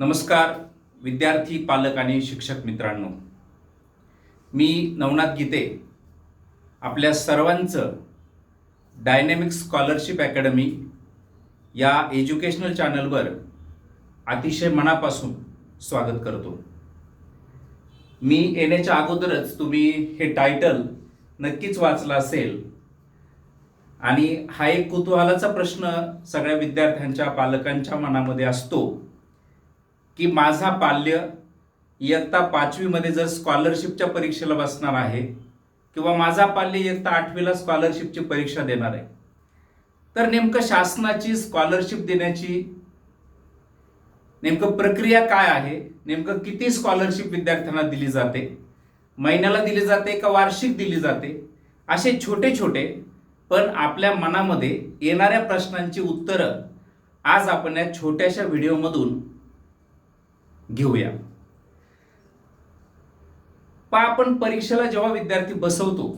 नमस्कार विद्यार्थी पालक आणि शिक्षक मित्रांनो. मी नवनाथ गीते आपल्या सर्वांचं डायनॅमिक स्कॉलरशिप अकॅडमी या एज्युकेशनल चॅनलवर अतिशय मनापासून स्वागत करतो. मी येण्याच्या अगोदरच तुम्ही हे टायटल नक्कीच वाचलं असेल. आणि हा एक कुतूहलाचा प्रश्न सगळ्या विद्यार्थ्यांच्या पालकांच्या मनामध्ये असतो. की माझा पाल्य इयत्ता पाचवीमध्ये जर स्कॉलरशिपच्या परीक्षेला बसणार आहे किंवा माझा पाल्य इयत्ता आठवीला स्कॉलरशिपची परीक्षा देणार आहे तर नेमकं शासनाची स्कॉलरशिप देण्याची नेमकं प्रक्रिया काय आहे? नेमकं किती स्कॉलरशिप विद्यार्थ्यांना दिली जाते? महिन्याला दिली जाते का वार्षिक दिली जाते? असे छोटे छोटे पण आपल्या मनामध्ये येणाऱ्या प्रश्नांची उत्तरं आज आपण या छोट्याशा व्हिडिओमधून घेऊया. पा आपण परीक्षेला जेव्हा विद्यार्थी बसवतो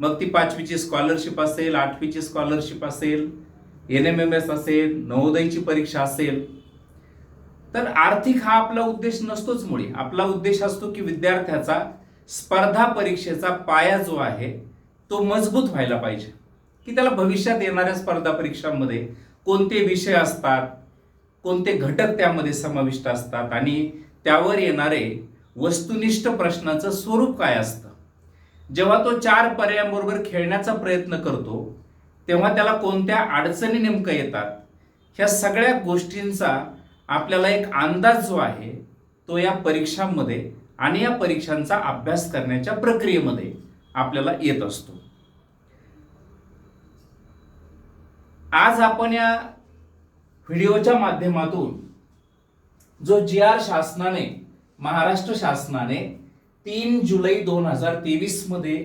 मग ती पाचवीची स्कॉलरशिप असेल आठवीची स्कॉलरशिप असेल एन एम एम एस असेल नवोदयची परीक्षा असेल तर आर्थिक हा आपला उद्देश नसतोच मुळे. आपला उद्देश असतो की विद्यार्थ्याचा स्पर्धा परीक्षेचा पाया जो आहे तो मजबूत व्हायला पाहिजे. की त्याला भविष्यात येणाऱ्या स्पर्धा परीक्षांमध्ये कोणते विषय असतात कोणते घटक त्यामध्ये समाविष्ट असतात आणि त्यावर येणारे वस्तुनिष्ठ प्रश्नाचं स्वरूप काय असतं? जेव्हा तो चार पर्यायांबरोबर खेळण्याचा प्रयत्न करतो तेव्हा त्याला कोणत्या अडचणी नेमकं येतात? ह्या सगळ्या गोष्टींचा आपल्याला एक अंदाज जो आहे तो या परीक्षांमध्ये आणि या परीक्षांचा अभ्यास करण्याच्या प्रक्रियेमध्ये आपल्याला येत असतो. आज आपण या व्हिडिओच्या माध्यमातून जो जी आर शासनाने महाराष्ट्र शासनाने तीन जुलै दोन हजार तेवीसमध्ये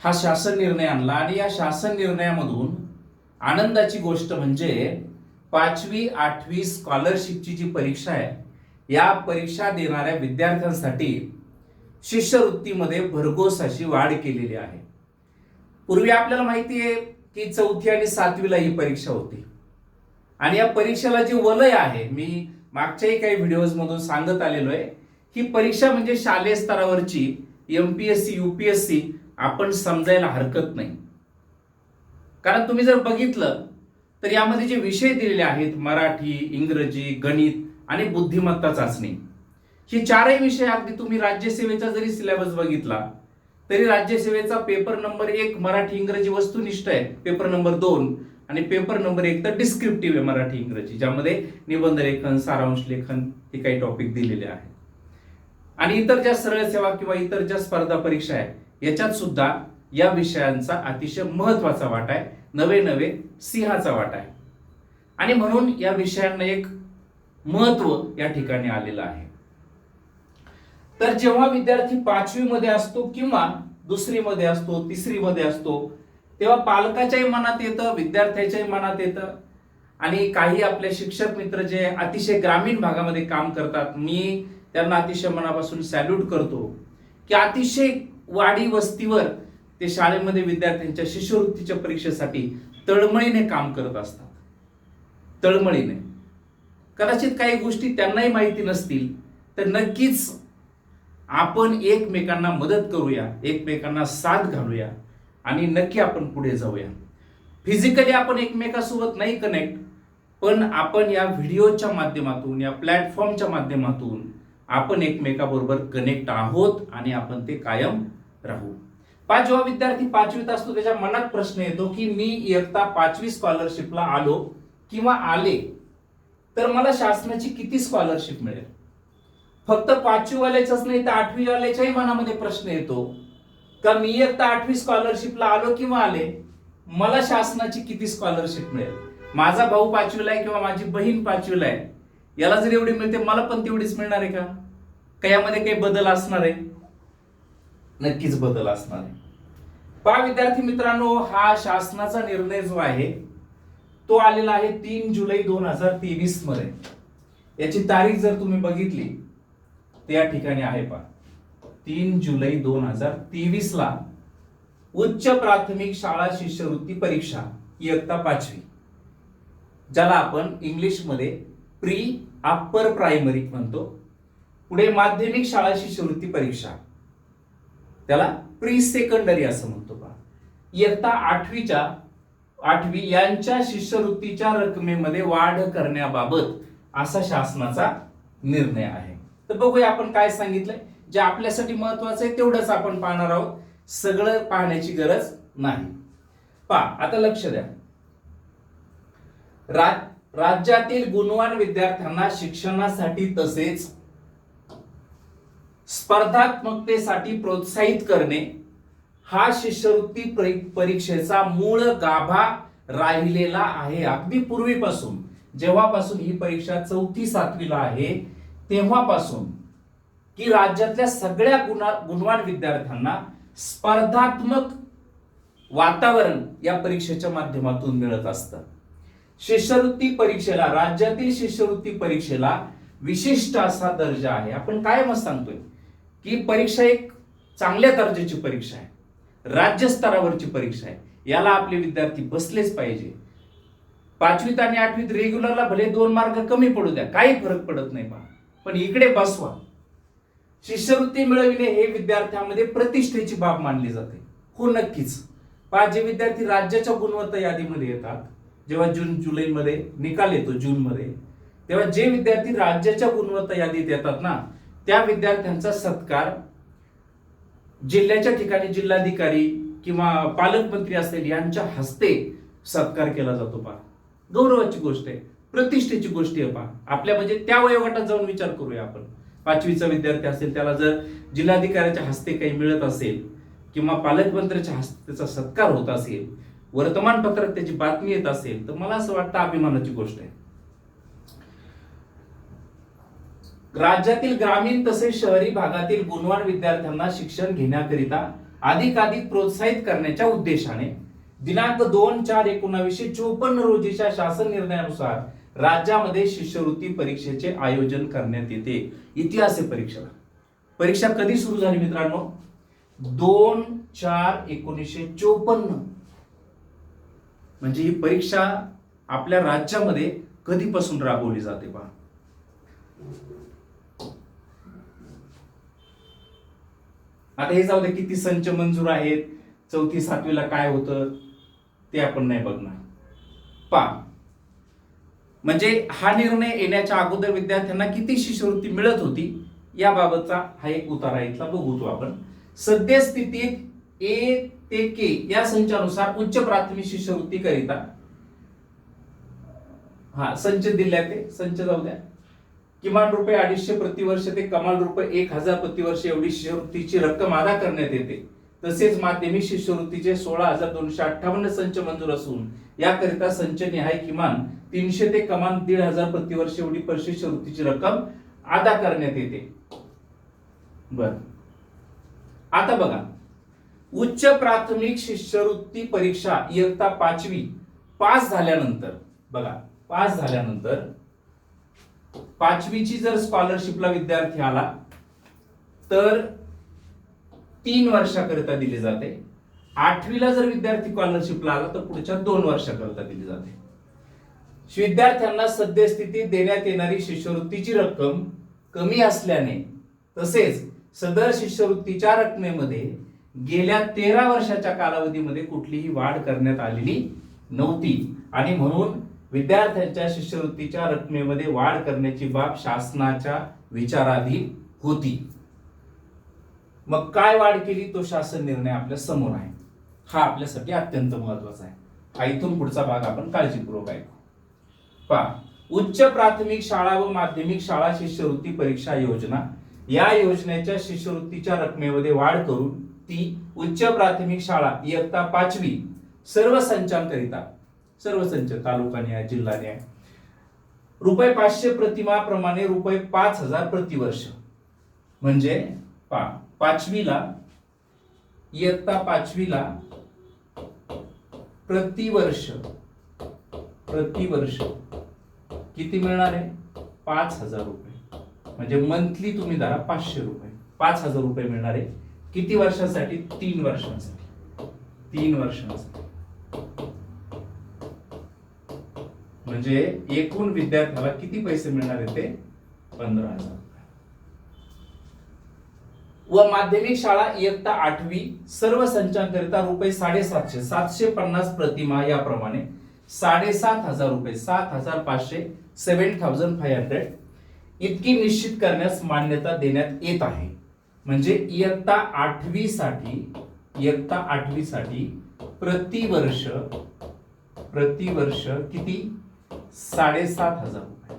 हा शासन निर्णय आणला आणि या शासन निर्णयामधून आनंदाची गोष्ट म्हणजे पाचवी आठवी स्कॉलरशिपची जी परीक्षा आहे या परीक्षा देणाऱ्या विद्यार्थ्यांसाठी शिष्यवृत्तीमध्ये भरघोस अशी वाढ केलेली आहे. पूर्वी आपल्याला माहिती आहे की चौथी आणि सातवीला ही परीक्षा होती. आणि या परीक्षेला जे वलय आहे मी मागच्याही काही व्हिडिओज मधून सांगत आलेलो आहे ही परीक्षा म्हणजे शालेय स्तरावरची एमपीएससी युपीएससी आपण समजायला हरकत नाही. कारण तुम्ही जर बघितलं तर यामध्ये जे विषय दिलेले आहेत मराठी इंग्रजी गणित आणि बुद्धिमत्ता चाचणी हे चारही विषय अगदी तुम्ही राज्यसेवेचा जरी सिलेबस बघितला तरी राज्यसेवेचा पेपर नंबर एक मराठी इंग्रजी वस्तुनिष्ठ आहे पेपर नंबर दोन. आणि पेपर नंबर एक तर डिस्क्रिप्टिव्ह आहे मराठी इंग्रजी ज्यामध्ये निबंध लेखन सारांश लेखन हे काही टॉपिक दिलेले आहेत. आणि इतर ज्या सरळ सेवा किंवा इतर ज्या स्पर्धा परीक्षा आहे याच्यात सुद्धा या विषयांचा अतिशय महत्त्वाचा वाटा आहे. नवे नवे सिंहाचा वाटा आहे. आणि म्हणून या विषयांना एक महत्त्व या ठिकाणी आलेलं आहे. तर जेव्हा विद्यार्थी पाचवी मध्ये असतो किंवा दुसरीमध्ये असतो तिसरीमध्ये असतो तेव्हा पालकाच्याही मनात येतं विद्यार्थ्याच्याही मनात येतं. आणि काही आपले शिक्षक मित्र जे अतिशय ग्रामीण भागामध्ये काम करतात मी त्यांना अतिशय मनापासून सॅल्यूट करतो की अतिशय वाडी वस्तीवर ते शाळेमध्ये विद्यार्थ्यांच्या शिष्यवृत्तीच्या परीक्षेसाठी तळमळीने काम करत असतात. तळमळीने. कदाचित काही गोष्टी त्यांनाही माहिती नसतील तर नक्कीच आपण एकमेकांना मदत करूया एकमेकांना साथ घालूया. आणि नक्की आपण पुढे जाऊया. फिजिकली आपण एकमेकासोबत नाही कनेक्ट पण आपण या व्हिडिओच्या माध्यमातून या प्लॅटफॉर्मच्या माध्यमातून आपण एकमेकाबरोबर कनेक्ट आहोत आणि आपण ते कायम राहू. पाचवा विद्यार्थी पाचवीत असतो त्याच्या मनात प्रश्न येतो की मी इयत्ता पाचवी स्कॉलरशिपला आलो किंवा आले तर मला शासनाची किती स्कॉलरशिप मिळेल? फक्त पाचवीवाल्याच्याच नाही तर आठवीवाल्याच्याही मनामध्ये प्रश्न येतो का मी इयत्ता आठवी स्कॉलरशिपला आलो किंवा आले मला शासनाची किती स्कॉलरशिप मिळेल? माझा भाऊ पाचवीला आहे किंवा माझी बहीण पाचवीला आहे याला जर एवढी मिळते मला पण तेवढीच मिळणार आहे का? का यामध्ये काही बदल असणार आहे? नक्कीच बदल असणार आहे. पहा विद्यार्थी मित्रांनो हा शासनाचा निर्णय जो आहे तो आलेला आहे तीन जुलै दोन हजार तेवीसमध्ये याची तारीख जर तुम्ही बघितली तर या ठिकाणी आहे पहा. तीन जुलै दोन हजार तेवीस ला उच्च प्राथमिक शाळा शिष्यवृत्ती परीक्षा इयत्ता पाचवी. ज्याला आपण इंग्लिशमध्ये प्री अप्पर प्रायमरी म्हणतो. पुढे माध्यमिक शाळा शिष्यवृत्ती परीक्षा. त्याला प्री सेकंडरी असं म्हणतो का इयत्ता आठवीच्या आठवी यांच्या शिष्यवृत्तीच्या रकमेमध्ये वाढ करण्याबाबत असा शासनाचा निर्णय आहे. तर बघूया आपण काय सांगितलंय. जे आपल्यासाठी महत्वाचं आहे तेवढंच आपण पाहणार आहोत. सगळं पाहण्याची गरज नाही. पहा आता लक्ष द्या. राज्यातील गुणवान विद्यार्थ्यांना शिक्षणासाठी तसेच स्पर्धात्मकतेसाठी प्रोत्साहित करणे हा शिष्यवृत्ती परीक्षेचा मूळ गाभा राहिलेला आहे. अगदी पूर्वीपासून जेव्हापासून ही परीक्षा चौथी सातवीला आहे तेव्हापासून की राज्यातल्या सगळ्या गुणा गुणवान विद्यार्थ्यांना स्पर्धात्मक वातावरण या परीक्षेच्या माध्यमातून मिळत असतं. शिष्यवृत्ती परीक्षेला राज्यातील शिष्यवृत्ती परीक्षेला विशिष्ट असा दर्जा आहे. आपण कायमच सांगतोय? की परीक्षा एक चांगल्या दर्जाची परीक्षा आहे. राज्य स्तरावरची परीक्षा आहे. याला आपले विद्यार्थी बसलेच पाहिजे. पाचवीत आणि आठवीत रेग्युलरला भले दोन मार्क कमी पडू द्या काही फरक पडत नाही पहा पण इकडे बसवा. शिष्यवृत्ती मिळविणे हे विद्यार्थ्यांमध्ये प्रतिष्ठेची बाब मानली जाते. हो नक्कीच. पहा जे विद्यार्थी राज्याच्या गुणवत्ता यादीमध्ये येतात जेव्हा जून जुलैमध्ये निकाल येतो जूनमध्ये तेव्हा जे विद्यार्थी राज्याच्या गुणवत्ता यादीत येतात ना त्या विद्यार्थ्यांचा सत्कार जिल्ह्याच्या ठिकाणी जिल्हाधिकारी किंवा पालकमंत्री असतील यांच्या हस्ते सत्कार केला जातो पहा. गौरवाची गोष्ट आहे. प्रतिष्ठेची गोष्ट आहे पहा. आपल्या म्हणजे त्या वयोगटात जाऊन विचार करूया आपण. पाचवीचा विद्यार्थी असेल त्याला जर जिल्हाधिकाऱ्याच्या हस्ते काही मिळत असेल किंवा पालकमंत्र्याच्या हस्ते त्याचा सत्कार होत असेल वर्तमानपत्रात त्याची बातमी येत असेल तर मला असं वाटतं अभिमानाची गोष्ट आहे. राज्यातील ग्रामीण तसेच शहरी भागातील गुणवान विद्यार्थ्यांना शिक्षण घेण्याकरिता अधिकाधिक प्रोत्साहित करण्याच्या उद्देशाने दिनांक दोन चार एकोणावीसशे चोपन्न रोजीच्या शासन निर्णयानुसार राज्यामध्ये शिष्यवृत्ती परीक्षेचे आयोजन करण्यात येते. इतिहास आहे परीक्षेला. परीक्षा कधी सुरू झाली मित्रांनो? दोन चार एकोणीसशे चोपन्न. म्हणजे ही परीक्षा आपल्या राज्यामध्ये कधीपासून राबवली जाते पहा. आता हे जाऊ दे किती संच मंजूर आहेत? चौथी सातवीला काय होतं? ते आपण नाही बघणार. पा म्हणजे हा निर्णय येण्याच्या अगोदर विद्यार्थ्यांना किती शिष्यवृत्ती मिळत होती याबाबतचा हा एक उतारा इथला बघूतो आपण. सद्यस्थितीत ए ते के या संचानुसार उच्च प्राथमिक शिष्यवृत्ती करिता. हा संच दिल्या ते संच जाऊ द्या. किमान रुपये अडीचशे प्रतिवर्ष ते कमाल रुपये एक हजार प्रतिवर्ष एवढी शिष्यवृत्तीची रक्कम अदा करण्यात येते. तसेच माध्यमिक शिष्यवृत्तीचे सोळा हजार दोनशे अठ्ठावन्न संच मंजूर असून याकरिता संच निहाय किमान तीनशे ते कमान दीड हजार प्रतिवर्ष एवढी पर शिष्यवृत्तीची रक्कम अदा करण्यात येते. बर. आता बघा. उच्च प्राथमिक शिष्यवृत्ती परीक्षा इयत्ता पाचवी पास झाल्यानंतर बघा पास झाल्यानंतर पाचवीची जर स्कॉलरशिपला विद्यार्थी आला तर तीन वर्षाकरिता दिली जाते. आठवीला जर विद्यार्थी स्कॉलरशिपला आला तर पुढच्या दोन वर्षाकरिता दिली जाते. विद्यार्थ्यांना सद्यस्थितीत देण्यात येणारी शिष्यवृत्तीची रक्कम कमी असल्याने तसेच सदर शिष्यवृत्तीच्या रकमेमध्ये गेल्या तेरा वर्षाच्या कालावधीमध्ये कुठलीही वाढ करण्यात आलेली नव्हती. आणि म्हणून विद्यार्थ्यांच्या शिष्यवृत्तीच्या रकमेमध्ये वाढ करण्याची बाब शासनाच्या विचाराधीन होती. मग काय वाढ केली? तो शासन निर्णय आपल्यासमोर आहे. हा आपल्यासाठी अत्यंत महत्त्वाचा आहे. हा इथून पुढचा भाग आपण काळजीपूर्वक ऐकू. पहा उच्च प्राथमिक शाळा व माध्यमिक शाळा शिष्यवृत्ती परीक्षा योजना या योजनेच्या शिष्यवृत्तीच्या रकमेमध्ये वाढ करून ती उच्च प्राथमिक शाळा इयत्ता पाचवी सर्व संचांकरिता सर्व संच तालुका न्याय जिल्हा न्याय रुपये पाचशे प्रतिमाप्रमाणे रुपये पाच हजार प्रतिवर्ष. म्हणजे पा पाचवीला इयत्ता पाचवीला प्रतिवर्ष प्रतिवर्ष किती मिळणार आहे? पाच हजार रुपये. म्हणजे मंथली तुम्ही धरा पाचशे रुपये. पाच हजार रुपये मिळणार आहे. किती वर्षासाठी? तीन वर्षांसाठी. तीन वर्षांसाठी. म्हणजे एकूण विद्यार्थ्याला किती पैसे मिळणार आहे ते? पंधरा हजार. व माध्यमिक शाळा इयत्ता आठवी सर्व संचांकरिता रुपये साडेसातशे सातशे पन्नास प्रतिमा याप्रमाणे साडेसात हजार रुपये सात हजार पाचशे सेव्हन थाउजंड फाईव्ह हंड्रेड इतकी निश्चित करण्यास मान्यता देण्यात येत आहे. म्हणजे इयत्ता आठवी साठी इयत्ता आठवी साठी प्रतिवर्ष प्रतिवर्ष किती? साडेसात हजार रुपये.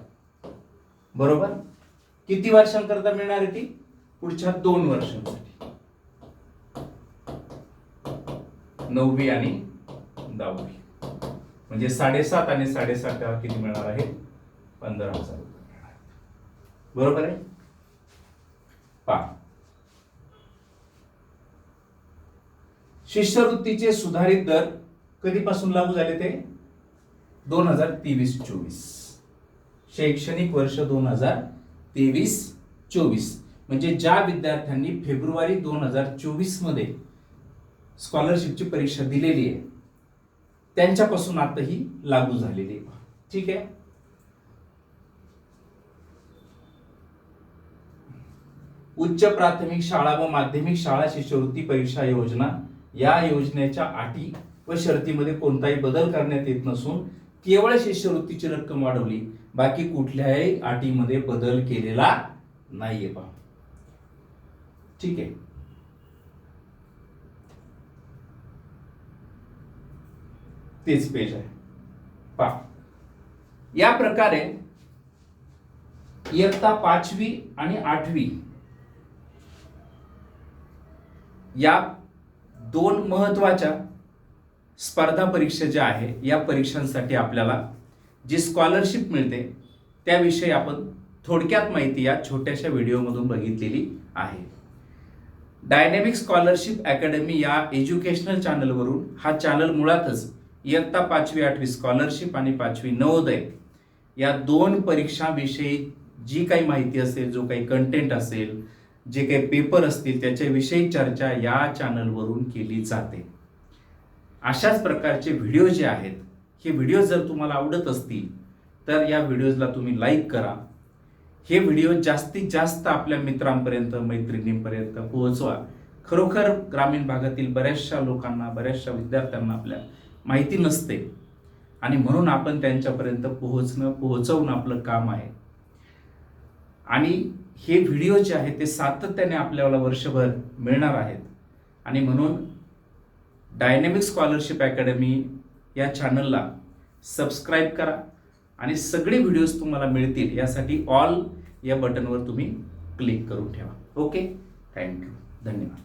बरोबर? किती वर्षांकरता मिळणार आहे ती? पुढच्या दोन वर्षांसाठी. नववी आणि दहावी. म्हणजे साडेसात आणि साडेसात त्याला किती मिळणार आहे? पंधरा हजार रुपये बरोबर आहे? पहा. शिष्यवृत्तीचे सुधारित दर कधीपासून लागू झाले ते? दोन हजार तेवीस चोवीस. शैक्षणिक वर्ष दोन हजार तेवीस चोवीस. म्हणजे ज्या विद्यार्थ्यांनी फेब्रुवारी दोन हजार चोवीसमध्ये स्कॉलरशिपची परीक्षा दिलेली आहे त्यांच्यापासून आता ही लागू झालेली आहे. ठीक आहे? उच्च प्राथमिक शाळा व माध्यमिक शाळा शिष्यवृत्ती परीक्षा योजना या योजनेच्या अटी व शर्तीमध्ये कोणताही बदल करण्यात येत नसून केवळ शिष्यवृत्तीची रक्कम वाढवली बाकी कुठल्याही अटीमध्ये बदल केलेला नाहीये पहा ठीक आहे. तेच पेज आहे. पा या प्रकारे इयत्ता पाचवी आणि आठवी या दोन महत्त्वाच्या स्पर्धा परीक्षा ज्या आहे या परीक्षांसाठी आपल्याला जी स्कॉलरशिप मिळते त्याविषयी आपण थोडक्यात माहिती या छोट्याशा व्हिडिओमधून बघितलेली आहे. डायनॅमिक स्कॉलरशिप अकॅडमी या एज्युकेशनल चॅनलवरून हा चॅनल मुळातच इयत्ता पाचवी आठवी स्कॉलरशिप आणि पाचवी नवोदय या दोन परीक्षांविषयी जी काही माहिती असेल जो काही कंटेंट असेल जे काही पेपर असतील त्याच्याविषयी चर्चा या चॅनलवरून केली जाते. अशाच प्रकारचे व्हिडिओ जे आहेत हे व्हिडिओ जर तुम्हाला आवडत असतील तर या व्हिडिओजला तुम्ही लाईक करा. हे व्हिडिओ जास्तीत जास्त आपल्या मित्रांपर्यंत मैत्रिणींपर्यंत पोहोचवा. खरोखर ग्रामीण भागातील बऱ्याचशा लोकांना बऱ्याचशा विद्यार्थ्यांना आपल्या माहिती नसते. आणि म्हणून आपण त्यांच्यापर्यंत पोहोचणं पोहोचवणं आपलं काम आहे. आणि हे व्हिडिओ जे आहेत ते सातत्याने आपल्याला वर्षभर मिळणार आहेत. आणि म्हणून डायनॅमिक स्कॉलरशिप अकॅडमी या चॅनलला सबस्क्राईब करा. आणि सगळे व्हिडिओज तुम्हाला मिळतील यासाठी ऑल या बटनवर तुम्ही क्लिक करून ठेवा. ओके थँक्यू धन्यवाद.